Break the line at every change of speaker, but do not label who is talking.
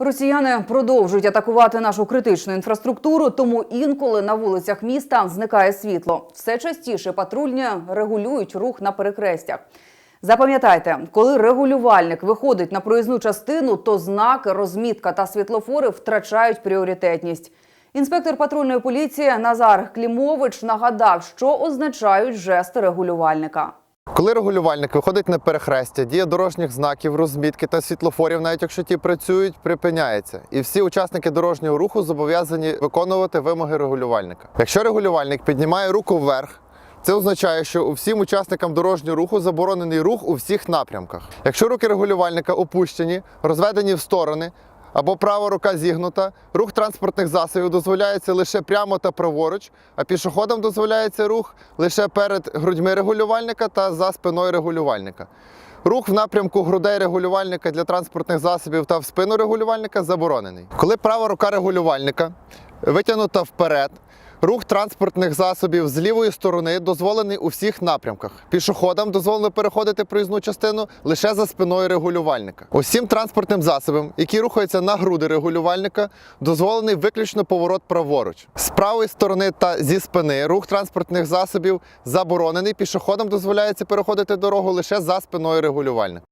Росіяни продовжують атакувати нашу критичну інфраструктуру, тому інколи на вулицях міста зникає світло. Все частіше патрульні регулюють рух на перехрестях. Запам'ятайте, коли регулювальник виходить на проїзну частину, то знаки, розмітка та світлофори втрачають пріоритетність. Інспектор патрульної поліції Назар Клімович нагадав, що означають жести регулювальника.
Коли регулювальник виходить на перехрестя, дія дорожніх знаків, розмітки та світлофорів, навіть якщо ті працюють, припиняється. І всі учасники дорожнього руху зобов'язані виконувати вимоги регулювальника. Якщо регулювальник піднімає руку вверх, це означає, що усім учасникам дорожнього руху заборонений рух у всіх напрямках. Якщо руки регулювальника опущені, розведені в сторони, або права рука зігнута, рух транспортних засобів дозволяється лише прямо та праворуч, а пішоходам дозволяється рух лише перед грудьми регулювальника та за спиною регулювальника. Рух в напрямку грудей регулювальника для транспортних засобів та в спину регулювальника заборонений. Коли права рука регулювальника витягнута вперед, рух транспортних засобів з лівої сторони дозволений у всіх напрямках. Пішоходам дозволено переходити проїзну частину лише за спиною регулювальника. Усім транспортним засобам, які рухаються на груди регулювальника, дозволений виключно поворот праворуч. З правої сторони та зі спини рух транспортних засобів заборонений. Пішоходам дозволяється переходити дорогу лише за спиною регулювальника.